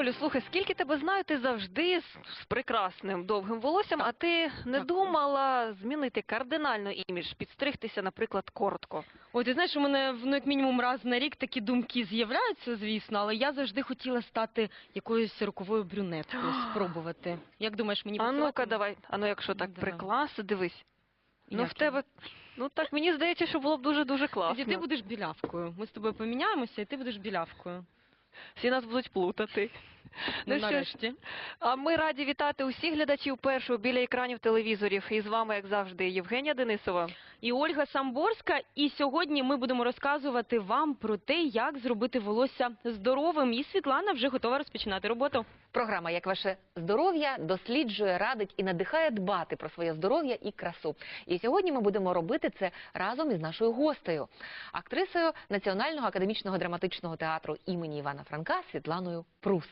Олю, слухай, скільки тебе знаю, ти завжди з, з прекрасним довгим волоссям, а ти не думала змінити кардинально імідж, підстригтися, наприклад, коротко. Ой, ти знаєш, у мене ну, як мінімум раз на рік такі думки з'являються, звісно, але я завжди хотіла стати якоюсь сороковою брюнеткою, спробувати. Як думаєш, мені А ну-ка, давай. А ну, якщо так Давай. прикласти, дивись. Ну, Як в тебе, ну так мені здається, що було б дуже-дуже класно. Тоді ти будеш білявкою. Ми з тобою поміняємося, і ти будеш білявкою. Всі нас будуть плутати. Ну, Ну що ж, нарешті. А ми раді вітати усіх глядачів першого біля екранів телевізорів. І з вами, як завжди, Євгенія Денисова. І Ольга Самборська. І сьогодні ми будемо розказувати вам про те, як зробити волосся здоровим. І Світлана вже готова розпочинати роботу. Програма як ваше здоров'я досліджує, радить і надихає дбати про своє здоров'я і красу. І сьогодні ми будемо робити це разом із нашою гостею, актрисою Національного академічного драматичного театру імені Івана Франка Світланою Прус.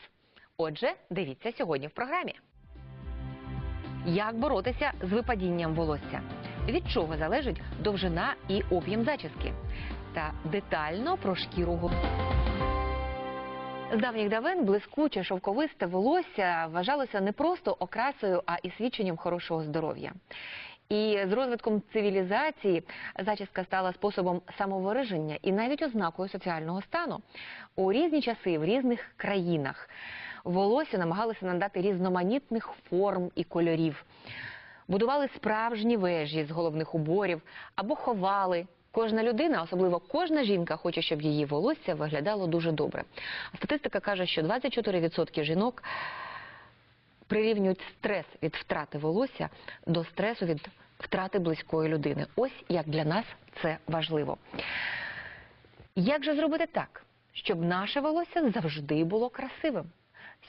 Отже, дивіться сьогодні в програмі. Як боротися з випадінням волосся? Від чого залежить довжина і об'єм зачіски? Та детально про шкіру голови. З давніх давен блискуче шовковисте волосся вважалося не просто окрасою, а і свідченням хорошого здоров'я. І з розвитком цивілізації зачіска стала способом самовираження і навіть ознакою соціального стану. У різні часи в різних країнах волосся намагалися надати різноманітних форм і кольорів. Будували справжні вежі з головних уборів або ховали. Кожна людина, особливо кожна жінка, хоче, щоб її волосся виглядало дуже добре. Статистика каже, що 24% жінок прирівнюють стрес від втрати волосся до стресу від втрати близької людини. Ось як для нас це важливо. Як же зробити так, щоб наше волосся завжди було красивим?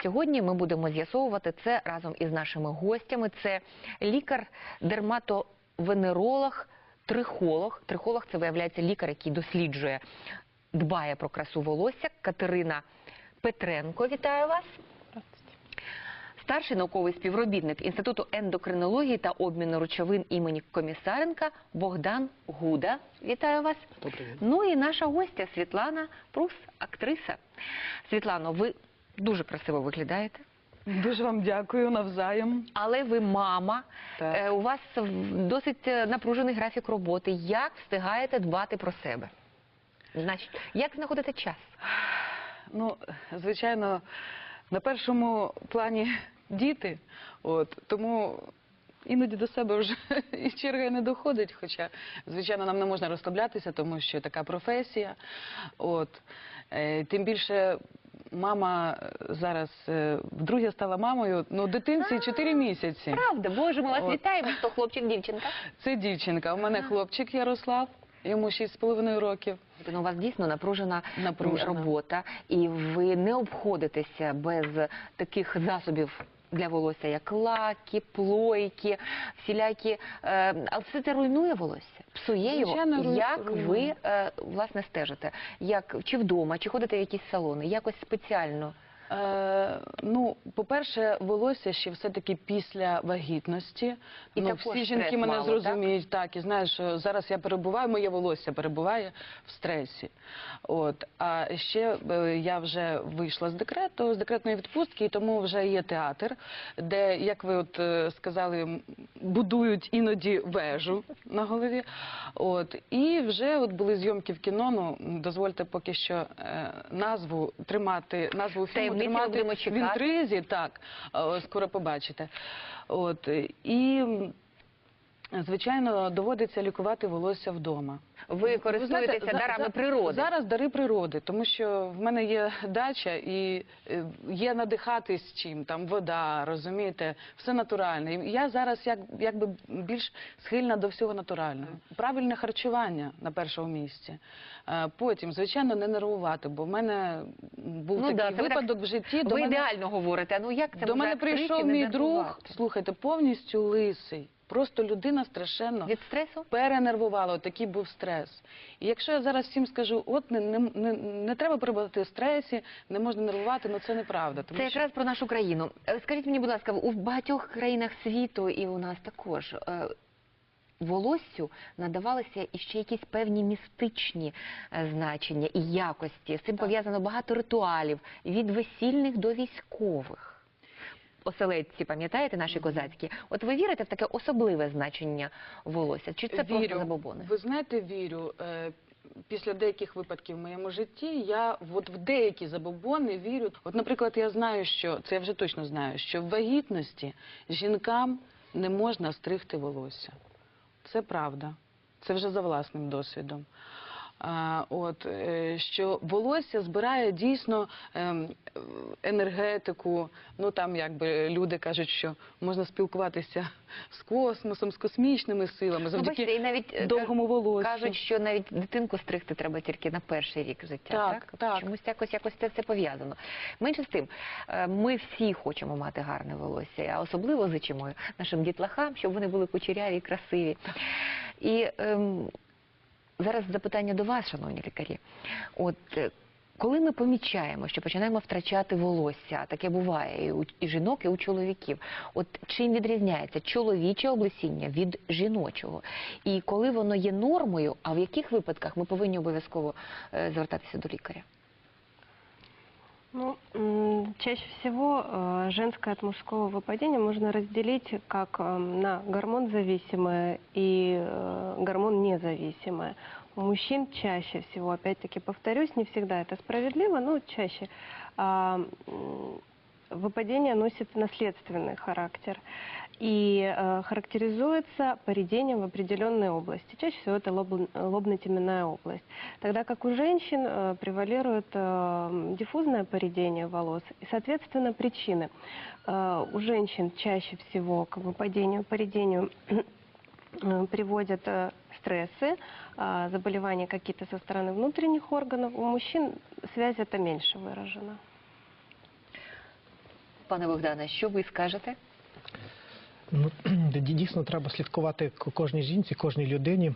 Сьогодні ми будемо з'ясовувати це разом із нашими гостями. Це лікар-дерматовенеролог, трихолог. Трихолог це виявляється лікар, який досліджує, дбає про красу волосся. Катерина Петренко, вітаю вас. Старший науковий співробітник Інституту ендокринології та обміну речовин імені Комісаренка Богдан Гуда. Вітаю вас. Ну і наша гостя Світлана Прус, актриса. Світлано, ви дуже красиво виглядаєте, Дуже вам дякую навзаєм. але ви мама. Так. Е, У вас досить е, напружений графік роботи. Як встигаєте дбати про себе? Значить, як знаходите час? Ну, звичайно, на першому плані діти, от тому іноді до себе вже і черга не доходить. Хоча, звичайно, нам не можна розслаблятися, тому що така професія. От е, тим більше. Мама зараз е, вдруге стала мамою, ну дитинці 4 місяці. Правда, боже, ми вас От. вітаємо. Хто хлопчик, дівчинка? Це дівчинка. У мене хлопчик Ярослав, йому 6,5 років. Ну, у вас дійсно напружена, Напружена. робота, і ви не обходитеся без таких засобів для волосся, як лаки, плойки, всілякі. Е, але все це руйнує волосся, псує його. Звичайно, Як руйнує. ви е, власне стежите? Як чи вдома, чи ходите в якісь салони? Якось спеціально? Е, ну, по-перше, волосся ще все-таки після вагітності. І ну, всі жінки мене мало, зрозуміють, так? і знають, що зараз я перебуваю, моє волосся перебуває в стресі. От. А ще е, я вже вийшла з декрету, з декретної відпустки, і тому вже є театр, де, як ви от е, сказали, будують іноді вежу на голові. От. І вже от були зйомки в кіно. Ну, дозвольте поки що назву тримати, назву фільму тримати в інтризі, так, е, скоро побачите. От, і, звичайно, доводиться лікувати волосся вдома. Ви користуєтеся за- дарами за- природи. Зараз дари природи, тому що в мене є дача і е, є надихатись чим, там вода, розумієте, все натуральне. І я зараз як, якби більш схильна до всього натурального. Правильне харчування на першому місці. Е, Потім, звичайно, не нервувати, бо в мене був Ну такий це ви так- випадок в житті. До ви мене, ідеально говорите. Ну як це до мене прийшов мій друг, слухайте, повністю лисий. Просто людина страшенно від стресу? перенервувала, такий був стрес. І якщо я зараз всім скажу, от не, не, не, не треба перебувати в стресі, не можна нервувати, ну це неправда. Тому Це що якраз про нашу країну. Е, Скажіть мені, будь ласка, у багатьох країнах світу і у нас також. е, волоссю надавалися іще якісь певні містичні е, значення і якості. З цим пов'язано багато ритуалів від весільних до військових. Оселедці, пам'ятаєте, наші козацькі? От ви вірите в таке особливе значення волосся? Чи це просто забобони? Ви знаєте, вірю. е, Після деяких випадків в моєму житті я от в деякі забобони вірю. От, наприклад, я знаю, що це я вже точно знаю, що в вагітності жінкам не можна стригти волосся. Це правда. Це вже за власним досвідом. От, е, що волосся збирає дійсно ем, енергетику. Ну там якби люди кажуть, що можна спілкуватися з космосом, з космічними силами, Ну, завдяки бачите, і навіть е, довгому волоссю. Кажуть, що навіть дитинку стригти треба тільки на перший рік життя. Так, Так, так. чомусь якось якось це все пов'язано. Менше з тим, е, ми всі хочемо мати гарне волосся, а особливо зичимо нашим дітлахам, щоб вони були кучеряві і красиві. І ем, зараз запитання до вас, шановні лікарі. От е, коли ми помічаємо, що починаємо втрачати волосся, таке буває і у і жінок, і у чоловіків. От чим відрізняється чоловіче облесіння від жіночого? І коли воно є нормою, а в яких випадках ми повинні обов'язково е, звертатися до лікаря? Ну, чаще всего э, женское от мужского выпадения можно разделить как э, на гормон зависимое и э, гормон независимое. У мужчин чаще всего, опять-таки повторюсь, не всегда это справедливо, но чаще а, выпадение носит наследственный характер и э, характеризуется поредением в определенной области. Чаще всего это лоб- лобно-теменная область. Тогда как у женщин э, превалирует э, диффузное поредение волос и, соответственно, причины. Э, у женщин чаще всего к выпадению, поредению э, приводят э, стрессы, э, заболевания какие-то со стороны внутренних органов. У мужчин связь это меньше выражена. Пане Богдане, що ви скажете? Ну, дійсно треба слідкувати кожній жінці, кожній людині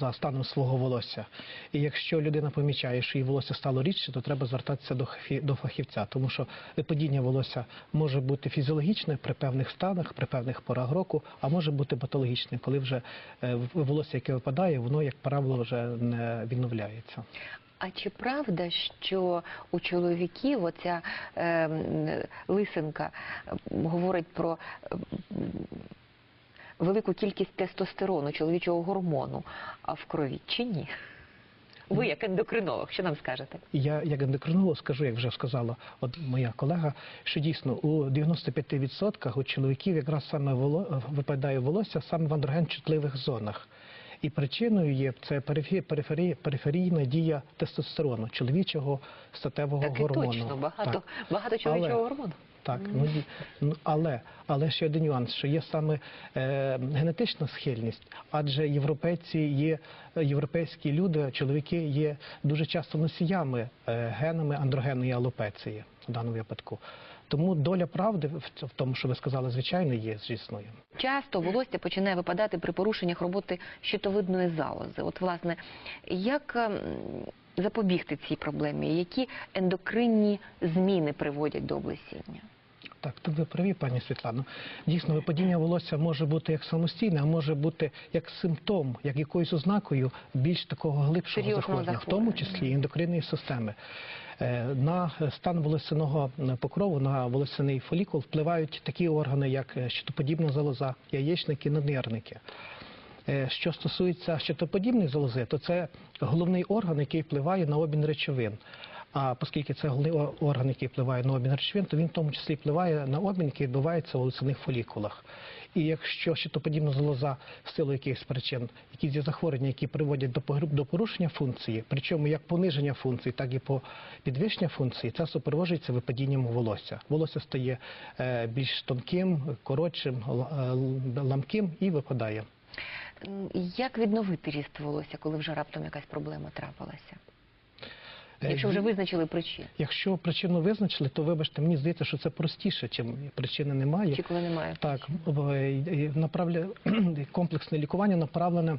за станом свого волосся. І якщо людина помічає, що її волосся стало рідше, то треба звертатися до, до фахівця, тому що випадіння волосся може бути фізіологічне при певних станах, при певних порах року, а може бути патологічне, коли вже е, волосся, яке випадає, воно, як правило, вже не відновляється. А чи правда, що у чоловіків оця е, м, лисинка е, говорить про е, м, велику кількість тестостерону, чоловічого гормону, а в крові чи ні? Ви як ендокринолог, що нам скажете? Я як ендокринолог скажу, як вже сказала от моя колега, що дійсно у 95% у чоловіків якраз саме воло, випадає волосся саме в андрогенчутливих зонах. І причиною є це перифі- периферійна дія тестостерону, чоловічого статевого Так і гормону. точно, багато, Так. багато чоловічого Але- гормону. Так, ну, ну але, але ще один нюанс, що є саме е, генетична схильність, адже європейці є європейські люди, чоловіки є дуже часто носіями е, генами андрогенної алопеції в даному випадку. Тому доля правди в тому, що ви сказали, звичайно, є звісною. Часто волосся починає випадати при порушеннях роботи щитовидної залози. От, власне, як ем, запобігти цій проблемі? Які ендокринні зміни приводять до облесіння? Так, тут ви праві, пані Світлано. Дійсно, випадіння волосся може бути як самостійне, а може бути як симптом, як якоюсь ознакою більш такого глибшого захворювання, в тому числі ендокринної системи. Е, На стан волосяного покрову, на волосяний фолікул впливають такі органи, як щитоподібна залоза, яєчники, наднирники. Е, Що стосується щитоподібної залози, то це головний орган, який впливає на обмін речовин. А оскільки це орган, який впливає на обмін речовин, то він в тому числі впливає на обмін, який відбувається у волосяних фолікулах. І якщо щитоподібна залоза в силу якихось причин, якісь є захворювання, які приводять до до порушення функції, причому як пониження функції, так і по підвищення функції, це супроводжується випадінням волосся. Волосся стає е, більш тонким, коротшим, е, ламким і випадає. Як відновити ріст волосся, коли вже раптом якась проблема трапилася? Е, Якщо вже визначили причину, Якщо причину визначили, то вибачте, мені здається, що це простіше, чим причини немає. чи коли немає? Так, е, направля... комплексне лікування направлене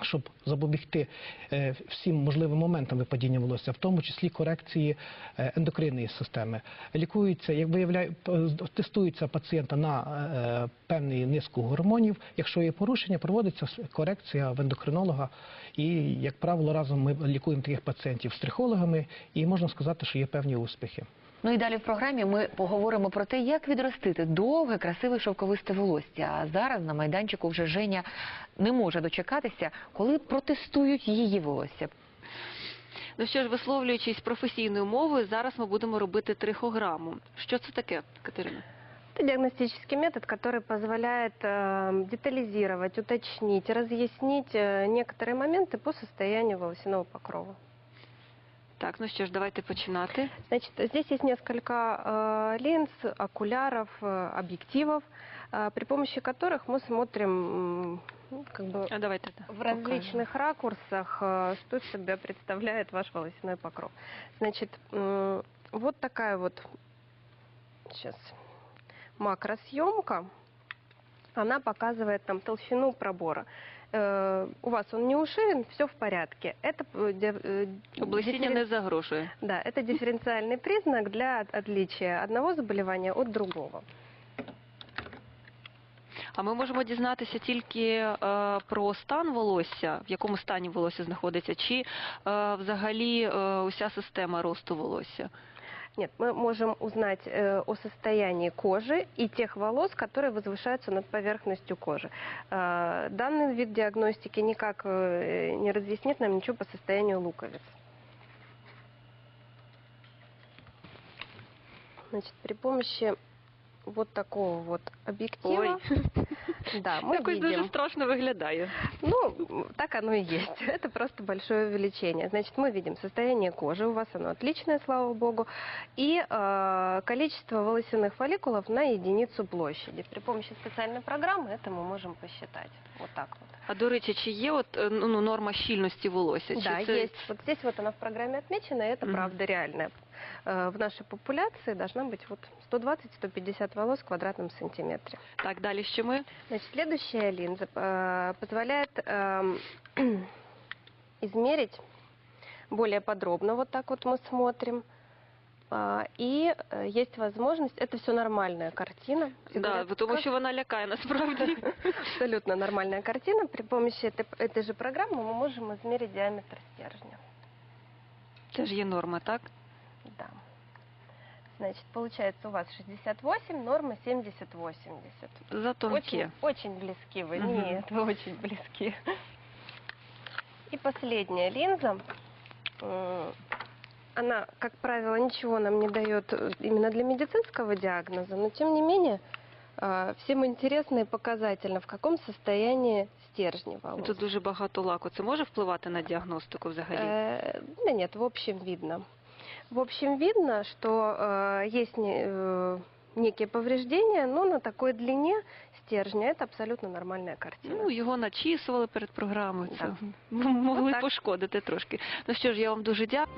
щоб запобігти е, всім можливим моментам випадіння волосся, в тому числі корекції е, ендокринної системи. Лікується, як виявляє, тестується пацієнта на е, певний низку гормонів. Якщо є порушення, проводиться корекція в ендокринолога. І, як правило, разом ми лікуємо таких пацієнтів з трихологами, і можна сказати, що є певні успіхи. Ну і далі в програмі ми поговоримо про те, як відростити довге, красиве шовковисте волосся. А зараз на майданчику вже Женя не може дочекатися, коли протестують її волосся. Ну що ж, висловлюючись професійною мовою, зараз ми будемо робити трихограму. Що це таке, Катерина? Это диагностический метод, который позволяет э, детализировать, уточнить, разъяснить э, некоторые моменты по состоянию волосяного покрова. Так, ну що ж, давайте починати. Значит, здесь есть несколько э, линз, окуляров, э, объективов, э, при помощи которых мы смотрим м, ну, как бы А давайте так, в различных ракурсах, э, что из себя представляет ваш волосяной покров. Значит, м, вот такая вот сейчас макросъемка, она показывает нам толщину пробора. Э, У вас он не уширен, все в порядке. Это э, де- э, Облесіння дифферен- не загрожує. Да, это дифференциальный признак для от- отличия одного заболевания от другого. А ми можемо дізнатися тільки е, про стан волосся, в якому стані волосся знаходиться, чи е, взагалі е, уся система росту волосся. Нет, мы можем узнать э, о состоянии кожи и тех волос, которые возвышаются над поверхностью кожи. Э, данный вид диагностики никак э, не разъяснит нам ничего по состоянию луковиц. Значит, при помощи вот такого вот объектива, да, мы Якось дуже видим. страшно виглядає. Ну, м, так оно и есть. Это просто большое увеличение. Значит, мы видим состояние кожи, у вас оно отличное, слава богу, и э, количество волосяных фолликулов на единицу площади. При помощи специальной программы это мы можем посчитать. Вот так вот. А до речі, чи є от е, ну, норма щільності волосся? Да, чи це... есть. Вот здесь вот она в программе отмечена, и это Мгм. правда реальная. Э, В нашей популяции должна быть вот 120-150 волос в квадратном сантиметре. Так, далі що ми? Значит, следующая линза э, позволяет эм, измерить более подробно. Вот так вот мы смотрим. А, И э, есть возможность, это все нормальная картина. Все Да, говорят, тому «Как що вона лякає насправді. Абсолютно нормальная картина. При помощи этой, этой же программы мы можем измерить диаметр стержня. Це ж є норма, так? Да. Значит, получается у вас 68, норма 70-80. За тонкі. Очень, очень близки вы. Мгм. Нет, вы очень близки. И последняя линза. М, Она, как правило, ничего нам не дает э, именно для медицинского диагноза, но тем не менее э, всем интересно и показательно, в каком состоянии стержни волос. Тут дуже багато лаку. Це може впливати на діагностику взагалі? Э, Да нет, в общем видно. В общем видно, что э, есть не- э, некие повреждения, но на такой длине стержня это абсолютно нормальная картина. Ну, його начісували перед програмою. Це Да. могли Отак. пошкодити трошки. Ну що ж, я вам дуже дякую.